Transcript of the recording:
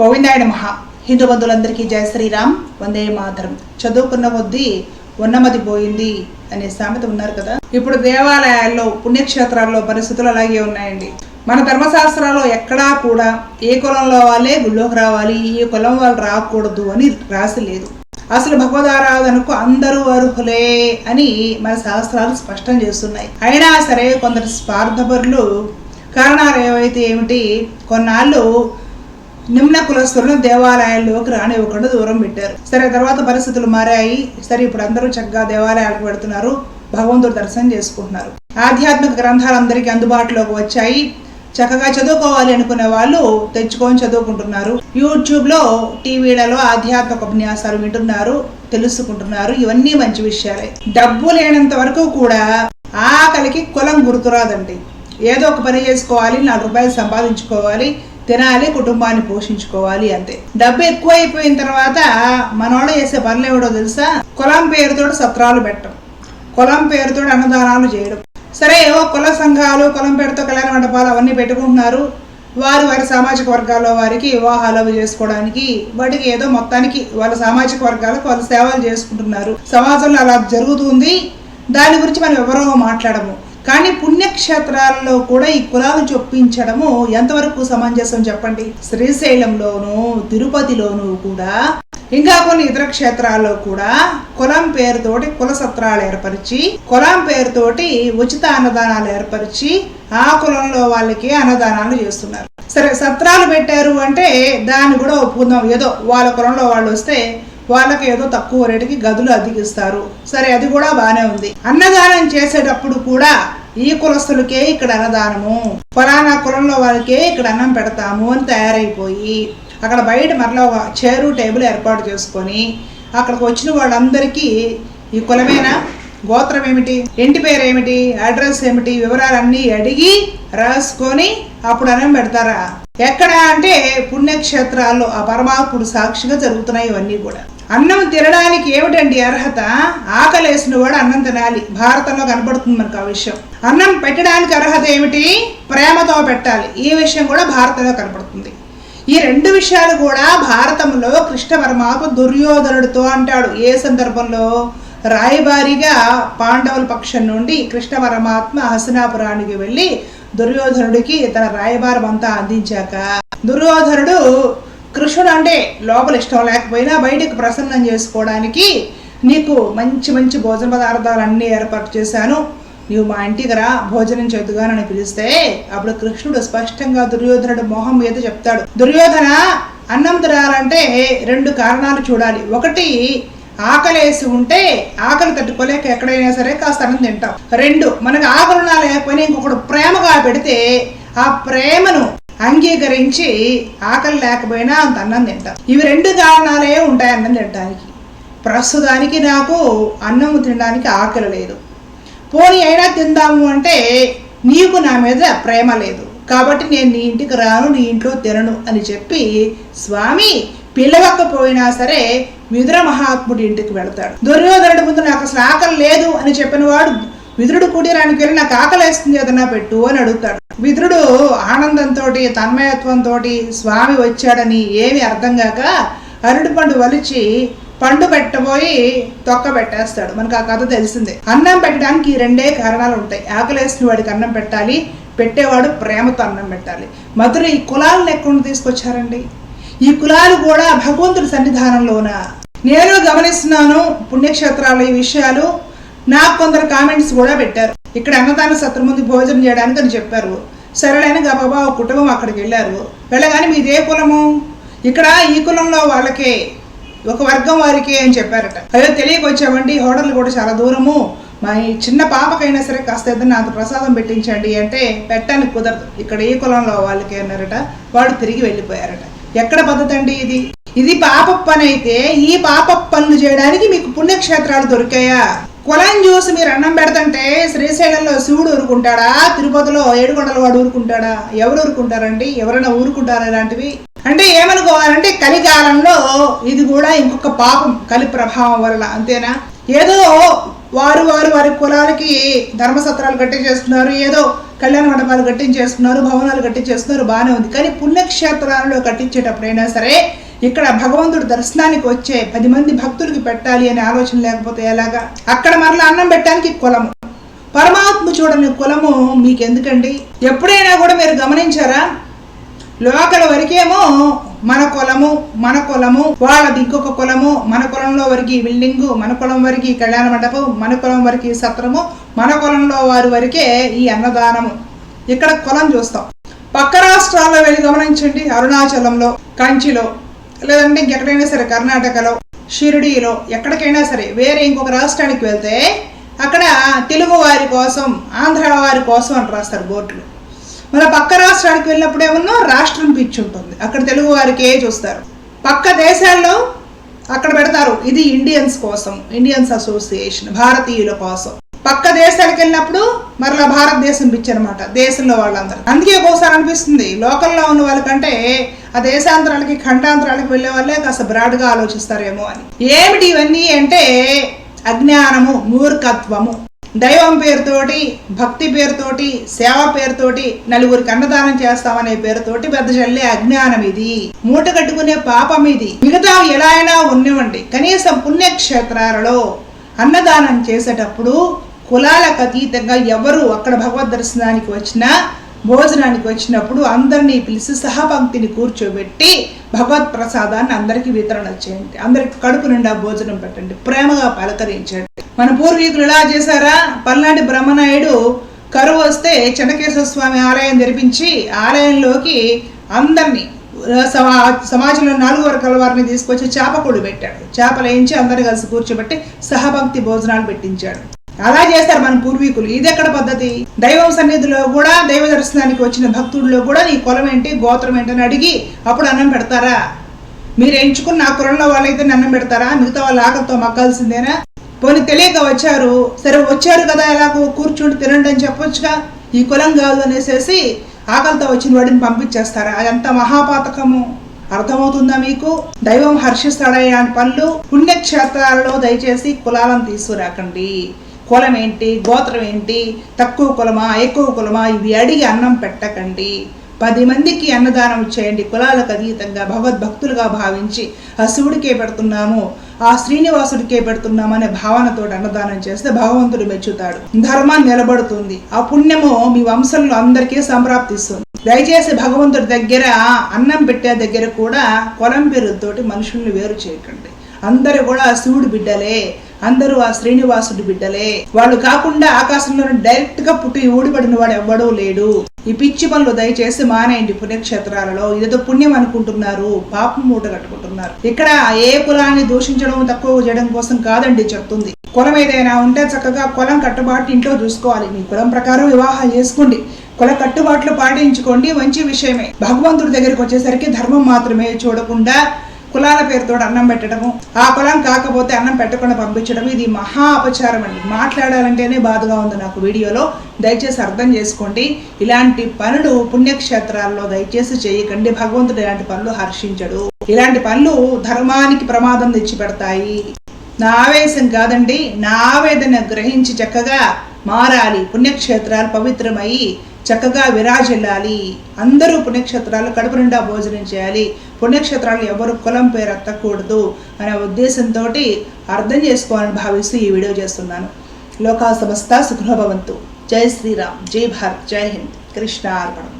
గోవిందాయన మహా హిందూ బంధువులందరికీ జయ శ్రీరామ్. వందే మాతరం. చదువుకున్న కొద్దీ ఉన్నమది పోయింది అనే సామెత ఉన్నారు కదా. ఇప్పుడు దేవాలయాల్లో పుణ్యక్షేత్రాల్లో పరిస్థితులు అలాగే ఉన్నాయండి. మన ధర్మశాస్త్రాల్లో ఎక్కడా కూడా ఏ కులంలో వాళ్ళే గుళ్ళోకి రావాలి ఏ కులం వాళ్ళు రాకూడదు అని రాసి లేదు. అసలు భగవదారాధనకు అందరూ అర్హులే అని మన శాస్త్రాలు స్పష్టం చేస్తున్నాయి. అయినా సరే కొందరు స్వార్థపరులు కారణాలు ఏవైతే ఏమిటి? కొన్నాళ్ళు నిమ్న కులస్తులను దేవాలయాల్లోకి రానివ్వకుండా దూరం పెట్టారు. సరే తర్వాత పరిస్థితులు మారాయి. సరే ఇప్పుడు అందరూ చక్కగా దేవాలయాలకు పెడుతున్నారు భగవంతుడు దర్శనం చేసుకుంటున్నారు. ఆధ్యాత్మిక గ్రంథాలు అందరికీ అందుబాటులోకి వచ్చాయి. చక్కగా చదువుకోవాలి అనుకునే వాళ్ళు తెచ్చుకొని చదువుకుంటున్నారు. యూట్యూబ్లో టీవీలలో ఆధ్యాత్మిక ఉపన్యాసాలు వింటున్నారు తెలుసుకుంటున్నారు. ఇవన్నీ మంచి విషయాలే. డబ్బు లేనంత వరకు కూడా ఆకలికి కులం గుర్తురాదండి. ఏదో ఒక పని చేసుకోవాలి నాలుగు రూపాయలు సంపాదించుకోవాలి తినాలి కుటుంబాన్ని పోషించుకోవాలి అంతే. డబ్బు ఎక్కువైపోయిన తర్వాత మనోళ్ళు చేసే పనులు ఏమిటో తెలుసా? కులం పేరుతో సత్రాలు పెట్టడం. కులం పేరుతో అన్నదానాలు చేయడం. సరే ఏవో కుల సంఘాలు కులం పేరుతో కళ్యాణ మండపాలు అవన్నీ పెట్టుకుంటున్నారు. వారు వారి సామాజిక వర్గాల్లో వారికి వివాహాలు చేసుకోవడానికి వాటికి ఏదో మొత్తానికి వాళ్ళ సామాజిక వర్గాలకు వాళ్ళు సేవలు చేసుకుంటున్నారు. సమాజంలో అలా జరుగుతుంది. దాని గురించి మనం ఎవరో మాట్లాడము. కానీ పుణ్యక్షేత్రాల్లో కూడా ఈ కులాలు చొప్పించడము ఎంతవరకు సమంజసం చెప్పండి? శ్రీశైలంలోను తిరుపతిలోను కూడా ఇంకా కొన్ని ఇతర క్షేత్రాల్లో కూడా కులం పేరుతోటి కుల సత్రాలు ఏర్పరిచి కులం పేరుతోటి ఉచిత అన్నదానాలు ఏర్పరిచి ఆ కులంలో వాళ్ళకి అన్నదానాలు చేస్తున్నారు. సరే సత్రాలు పెట్టారు అంటే దాన్ని కూడా ఒప్పుకుందాం. ఏదో వాళ్ళ కులంలో వాళ్ళు వస్తే వాళ్ళకి ఏదో తక్కువ రేటుకి గదులు అద్దెకిస్తారు. సరే అది కూడా బాగానే ఉంది. అన్నదానం చేసేటప్పుడు కూడా ఈ కులస్తులకే ఇక్కడ అన్నదానము ఫలానా కులంలో వాళ్ళకే ఇక్కడ అన్నం పెడతాము అని తయారైపోయి అక్కడ బయట మరలా ఒక చైరు టేబుల్ ఏర్పాటు చేసుకొని అక్కడికి వచ్చిన వాళ్ళందరికీ ఈ కులమేనా? గోత్రం ఏమిటి? ఇంటి పేరు ఏమిటి? అడ్రస్ ఏమిటి? వివరాలన్నీ అడిగి రాసుకొని అప్పుడు అన్నం పెడతారా? ఎక్కడ అంటే పుణ్యక్షేత్రాల్లో ఆ పరమాత్ముడు సాక్షిగా జరుగుతున్నాయి ఇవన్నీ కూడా. అన్నం తినడానికి ఏమిటండి అర్హత? ఆకలేసిన వాడు అన్నం తినాలి. భారతంలో కనపడుతుంది మనకు ఆ విషయం. అన్నం పెట్టడానికి అర్హత ఏమిటి? ప్రేమతో పెట్టాలి. ఈ విషయం కూడా భారతంలో కనపడుతుంది. ఈ రెండు విషయాలు కూడా భారతంలో కృష్ణ పరమాత్మ దుర్యోధనుడితో అంటాడు. ఏ సందర్భంలో? రాయబారిగా పాండవుల పక్షం నుండి కృష్ణ పరమాత్మ హసనాపురానికి వెళ్ళి దుర్యోధనుడికి తన రాయబారం అంతా అందించాక దుర్యోధనుడు కృష్ణుడు అంటే లోపల ఇష్టం లేకపోయినా బయటకు ప్రసన్నం చేసుకోవడానికి నీకు మంచి మంచి భోజన పదార్థాలు అన్నీ ఏర్పాటు చేశాను. నువ్వు మా ఇంటికి రా భోజనం చేద్దుగానని పిలిస్తే అప్పుడు కృష్ణుడు స్పష్టంగా దుర్యోధనుడు మొహం మీద చెప్తాడు. దుర్యోధన అన్నం తినాలంటే రెండు కారణాలు చూడాలి. ఒకటి ఆకలేసి ఉంటే ఆకలి తట్టుకోలేక ఎక్కడైనా సరే కాస్త అన్నం తింటాం. రెండు మనకు ఆకలున్నా లేకపోయినా ఇంకొకడు ప్రేమగా పెడితే ఆ ప్రేమను అంగీకరించి ఆకలి లేకపోయినా అంత అన్నం తింటాం. ఇవి రెండు కారణాలే ఉంటాయి అన్నం తినడానికి. ప్రస్తుతానికి నాకు అన్నం తినడానికి ఆకలి లేదు. పోనీ అయినా తిందాము అంటే నీకు నా మీద ప్రేమ లేదు. కాబట్టి నేను నీ ఇంటికి రాను నీ ఇంట్లో తినను అని చెప్పి స్వామి పిలవకపోయినా సరే విదుర మహాత్ముడి ఇంటికి వెళతాడు. దుర్యోధనుడి ముందు నాకు అసలు ఆకలి లేదు అని చెప్పిన వాడు విదురుడు కుటీరానికి వెళ్ళి నాకు ఆకలి వేస్తుంది ఏదన్నా పెట్టు అని అడుగుతాడు. విదురుడు ఆనందంతో తన్మయత్వంతో స్వామి వచ్చాడని ఏమి అర్థం కాక అరుడు పండు వలిచి పండు పెట్టబోయి తొక్క పెట్టేస్తాడు. మనకు ఆ కథ తెలిసిందే. అన్నం పెట్టడానికి ఈ రెండే కారణాలు ఉంటాయి. ఆకలేసిన వాడికి అన్నం పెట్టాలి పెట్టేవాడు ప్రేమతో అన్నం పెట్టాలి. మధుర ఈ కులాలను ఎక్కడ తీసుకొచ్చారండి? ఈ కులాలు కూడా భగవంతుడి సన్నిధానంలోన. నేను గమనిస్తున్నాను పుణ్యక్షేత్రాలు ఈ విషయాలు. నాకు కొందరు కామెంట్స్ కూడా పెట్టారు. ఇక్కడ అన్నదాన సత్రం ముందు భోజనం చేయడానికి అని చెప్పారు. సరళైన గబాబా కుటుంబం అక్కడికి వెళ్ళారు. వెళ్ళగానే మీదే కులము? ఇక్కడ ఈ కులంలో వాళ్ళకే ఒక వర్గం వారికే అని చెప్పారట. అయ్యో తెలియక వచ్చామండి. హోటల్ కూడా చాలా దూరము. మా ఈ చిన్న పాపకైనా సరే కాస్త ఏదైనా అంత ప్రసాదం పెట్టించండి అంటే పెట్టడానికి కుదరదు. ఇక్కడ ఈ కులంలో వాళ్ళకే అన్నారట. వాడు తిరిగి వెళ్ళిపోయారట. ఎక్కడ పద్ధతి అండి ఇది? ఇది పాప పని అయితే ఈ పాప పనులు చేయడానికి మీకు పుణ్యక్షేత్రాలు దొరికాయా? కులం చూసి మీరు అన్నం పెడతంటే శ్రీశైలంలో శివుడు ఊరుకుంటాడా? తిరుపతిలో ఏడుకొండలవాడు ఊరుకుంటాడా? ఎవరు ఊరుకుంటారండి? ఎవరైనా ఊరుకుంటారా ఇలాంటివి? అంటే ఏమనుకోవాలంటే కలికాలంలో ఇది కూడా ఇంకొక పాపం కలి ప్రభావం వల్ల అంతేనా? ఏదో వారు వారు వారి కులాలకి ధర్మసత్రాలు కట్టించేస్తున్నారు ఏదో కళ్యాణ మండపాలు కట్టించేస్తున్నారు భవనాలు కట్టించేస్తున్నారు బాగానే ఉంది. కానీ పుణ్యక్షేత్రాలలో కట్టించేటప్పుడైనా సరే ఇక్కడ భగవంతుడు దర్శనానికి వచ్చే పది మంది భక్తులకి పెట్టాలి అనే ఆలోచన లేకపోతే ఎలాగా? అక్కడ మరలా అన్నం పెట్టడానికి కులము. పరమాత్మ చూడని కులము మీకు ఎందుకండి ఎప్పుడైనా కూడా మీరు గమనించారా? లోకల వరకేమో మన కులము మన కులము వాళ్ళది ఇంకొక కులము మన కులంలో వరకు బిల్డింగు మన కులం వరకు కళ్యాణ మండపం మన కులం వరకు సత్రము మన కులంలో వారి వరకే ఈ అన్నదానము. ఇక్కడ కులం చూస్తాం. పక్క రాష్ట్రాల్లో వెళ్ళి గమనించండి. అరుణాచలంలో కంచిలో లేదంటే ఇంకెక్కడైనా సరే కర్ణాటకలో షిరిడీలో ఎక్కడికైనా సరే వేరే ఇంకొక రాష్ట్రానికి వెళ్తే అక్కడ తెలుగు వారి కోసం ఆంధ్ర వారి కోసం అని రాస్తారు బోర్డులు. మన పక్క రాష్ట్రానికి వెళ్ళినప్పుడు ఏమన్నా రాష్ట్రం పిచ్చి ఉంటుంది. అక్కడ తెలుగు వారికి ఏ చూస్తారు? పక్క దేశాల్లో అక్కడ పెడతారు. ఇది ఇండియన్స్ కోసం ఇండియన్స్ అసోసియేషన్ భారతీయుల కోసం. పక్క దేశాలకు వెళ్ళినప్పుడు మరలా భారతదేశం పిచ్చి అనమాట దేశంలో వాళ్ళందరూ. అందుకే ఒకసారి అనిపిస్తుంది లోకల్లో ఉన్న వాళ్ళకంటే ఆ దేశాంతరాలకి ఖండాంతరాలకు వెళ్ళే వాళ్ళే కాస్త బ్రాడ్గా ఆలోచిస్తారేమో అని. ఏమిటి ఇవన్నీ అంటే అజ్ఞానము మూర్ఖత్వము. దైవం పేరుతోటి భక్తి పేరుతోటి సేవ పేరుతోటి నలుగురికి అన్నదానం చేస్తామనే పేరుతోటి పెద్ద చల్లే అజ్ఞానం ఇది. మూట కట్టుకునే పాపం ఇది. మిగతా ఎలా అయినా ఉన్నవండి కనీసం పుణ్యక్షేత్రాలలో అన్నదానం చేసేటప్పుడు కులాలకు అతీతంగా ఎవరు అక్కడ భగవద్ దర్శనానికి వచ్చినా భోజనానికి వచ్చినప్పుడు అందరినీ పిలిచి సహపంక్తిని కూర్చోబెట్టి భగవత్ ప్రసాదాన్ని అందరికీ వితరణ చేయండి. అందరికి కడుపు నిండా భోజనం పెట్టండి. ప్రేమగా పలకరించండి. మన పూర్వీకులు ఇలా చేశారా? పల్నాటి బ్రహ్మనాయుడు కరువు వస్తే చెన్నకేశ్వర స్వామి ఆలయం తెరిపించి ఆలయంలోకి అందరినీ సమా సమాజంలో నాలుగు వర్గాల వారిని తీసుకొచ్చి చేపకూడు పెట్టాడు. చేపలు వేయించి అందరు కలిసి కూర్చోబెట్టి సహభక్తి భోజనాలు పెట్టించాడు. అలా చేస్తారు మన పూర్వీకులు. ఇది ఎక్కడ పద్ధతి? దైవం సన్నిధిలో కూడా దైవ దర్శనానికి వచ్చిన భక్తుడిలో కూడా నీ కులం ఏంటి గోత్రం ఏంటని అడిగి అప్పుడు అన్నం పెడతారా? మీరు ఎంచుకున్న ఆ కులంలో వాళ్ళైతే అన్నం పెడతారా? మిగతా వాళ్ళ ఆకలితో మగ్గాల్సిందేనా పోనీ తెలియక వచ్చారు. సరే వచ్చారు కదా ఎలా కూర్చుండి తినండి అని చెప్పొచ్చుగా. ఈ కులం కాదు అనేసేసి ఆకలితో వచ్చిన వాడిని పంపించేస్తారా? అదంత మహాపాతకము. అర్థమవుతుందా మీకు? దైవం హర్షిస్తాడా ఇలాంటి పనులు పుణ్యక్షేత్రాలలో దయచేసి కులాలను తీసుకురాకండి. కులం ఏంటి గోత్రం ఏంటి తక్కువ కులమా? ఎక్కువ కులమా? ఇవి అడిగి అన్నం పెట్టకండి. పది మందికి అన్నదానం చేయండి. కులాలకు అతీతంగా భగవద్భక్తులుగా భావించి ఆ శివుడికే పెడుతున్నాము. ఆ శ్రీనివాసుడికే పెడుతున్నాము అనే భావనతో అన్నదానం చేస్తే భగవంతుడు మెచ్చుతాడు. ధర్మాన్ని నిలబడుతుంది. ఆ పుణ్యము మీ వంశంలో అందరికీ సంప్రాప్తిస్తుంది. దయచేసి భగవంతుడి దగ్గర అన్నం పెట్టే దగ్గర కూడా కొలం పేరుతోటి మనుషుల్ని వేరు చేయకండి. అందరూ కూడా శివుడు బిడ్డలే. అందరూ ఆ శ్రీనివాసుడి బిడ్డలే. వాళ్ళు కాకుండా ఆకాశంలో డైరెక్ట్గా పుట్టి ఊడిపడిన వాడు ఎవ్వడూ లేడు. ఈ పిచ్చి పనులు దయచేసి మానేయండి పుణ్యక్షేత్రాలలో. ఇదేదో పుణ్యం అనుకుంటున్నారు. పాపం మూట కట్టుకుంటున్నారు. ఇక్కడ ఏ కులాన్ని దూషించడం తక్కువ చేయడం కోసం కాదండి చెప్తుంది. కులం ఏదైనా ఉంటే చక్కగా కులం కట్టుబాటు ఇంట్లో చూసుకోవాలి. మీ కులం ప్రకారం వివాహం చేసుకోండి. కుల కట్టుబాట్లు పాటించుకోండి. మంచి విషయమే. భగవంతుడి దగ్గరికి వచ్చేసరికి ధర్మం మాత్రమే చూడకుండా కులాల పేరుతో అన్నం పెట్టడము ఆ కులం కాకపోతే అన్నం పెట్టకుండా పంపించడం ఇది మహా అపచారం అండి. మాట్లాడాలంటేనే బాధగా ఉంది నాకు వీడియోలో. దయచేసి అర్థం చేసుకోండి. ఇలాంటి పనులు పుణ్యక్షేత్రాల్లో దయచేసి చేయకండి. భగవంతుడు ఇలాంటి పనులు హర్షించడు. ఇలాంటి పనులు ధర్మానికి ప్రమాదం తెచ్చి పెడతాయి నా ఆవేశం కాదండి. నా ఆవేదన గ్రహించి చక్కగా మారాలి. పుణ్యక్షేత్రాలు పవిత్రమై చక్కగా విరాజిల్లాలి. అందరూ పుణ్యక్షేత్రాలు కడుపు నిండా భోజనం చేయాలి. పుణ్యక్షేత్రాలు ఎవరు కులం పేరు ఎత్తకూడదు అనే ఉద్దేశంతో అర్థం చేసుకోవాలని భావిస్తూ ఈ వీడియో చేస్తున్నాను. లోకా సమస్త సుఖభవంతు జై శ్రీరామ్. జై భారత్. జై హింద్. కృష్ణ అర్పణం